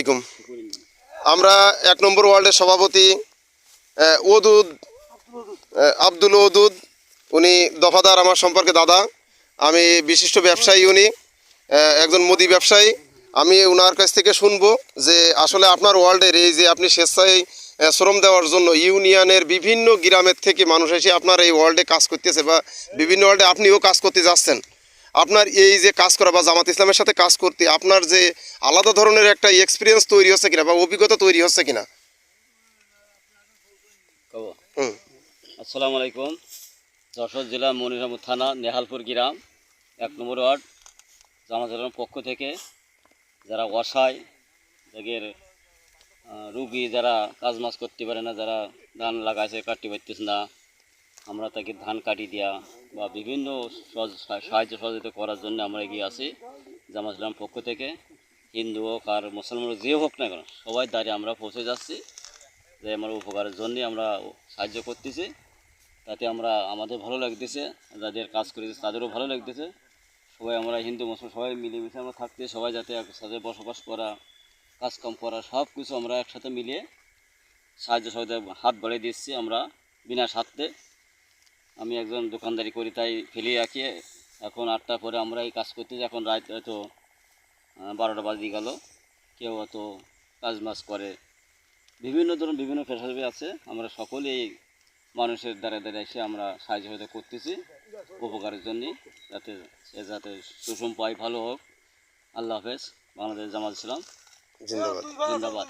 আলাইকুম। আমরা এক নম্বর ওয়ার্ল্ডের সভাপতি ওদুদ আব্দুল ওদুদ। উনি দফাদার আমার সম্পর্কে দাদা। আমি বিশিষ্ট ব্যবসায়ী উনি একজন মুদি ব্যবসায়ী। আমি ওনার কাছ থেকে শুনব যে আসলে আপনার ওয়ার্ল্ডের এই যে আপনি স্বেচ্ছায় শ্রম দেওয়ার জন্য ইউনিয়নের বিভিন্ন গ্রামের থেকে মানুষ এসে আপনার এই ওয়ার্ল্ডে কাজ করতেছে বা বিভিন্ন ওয়ার্ল্ডে আপনিও কাজ করতে যাচ্ছেন। আপনার এই যে কাজ করা বা জামাত ইসলামের সাথে কাজ করতে আপনার যে আলাদা ধরনের একটা এক্সপিরিয়েন্স তৈরি হচ্ছে কিনা বা অভিজ্ঞতা তৈরি হচ্ছে কিনা? আসসালামু আলাইকুম। যশোর জেলা মনিরামপুর থানা নেহালপুর গ্রাম এক নম্বর ওয়ার্ড জামাতের পক্ষ থেকে যারা অসহায় যাদের রুগী যারা কাজ মাজ করতে পারে না যারা ধান লাগাইছে কাটতে পারতেছে না আমরা তাকে ধান কাটি দেওয়া বা বিভিন্ন সাহায্য সহযোগিতা করার জন্য আমরা এগিয়ে আসি জামাত ইসলাম পক্ষ থেকে। হিন্দু হোক আর মুসলমান হোক, যে হোক না কেন, সবাই দাঁড়িয়ে আমরা পৌঁছে যাচ্ছি যে আমার উপকারের জন্যে আমরা সাহায্য করতেছি। তাতে আমরা আমাদের ভালো লাগতেছে, যাদের কাজ করেছে তাদেরও ভালো লাগতেছে। সবাই আমরা হিন্দু মুসলিম সবাই মিলেমিশে আমরা থাকতে, সবাই যাতে একসাথে বসবাস করা কাজকাম করা সব কিছু আমরা একসাথে মিলিয়ে সাহায্য সহযোগিতা হাত বাড়িয়ে দিচ্ছি আমরা বিনা স্বার্থে। আমি একজন দোকানদারি করি তাই ফেলে রাখি। এখন আটটা পরে আমরা এই কাজ করতেছি এখন রাত হয়তো বারোটা বাজে গেল। কেউ হয়তো কাজ মাজ করে। বিভিন্ন ধরনের বিভিন্ন পেশাজীবী আছে। আমরা সকলেই মানুষের দ্বারা দ্বারা এসে আমরা সাহায্য সহযোগিতা করতেছি উপকারের জন্য যাতে সে যাতে সুষম পায় ভালো হোক। আল্লাহ হাফেজ। বাংলাদেশ জামাত ইসলাম। জিন্দাবাদ। জিন্দাবাদ।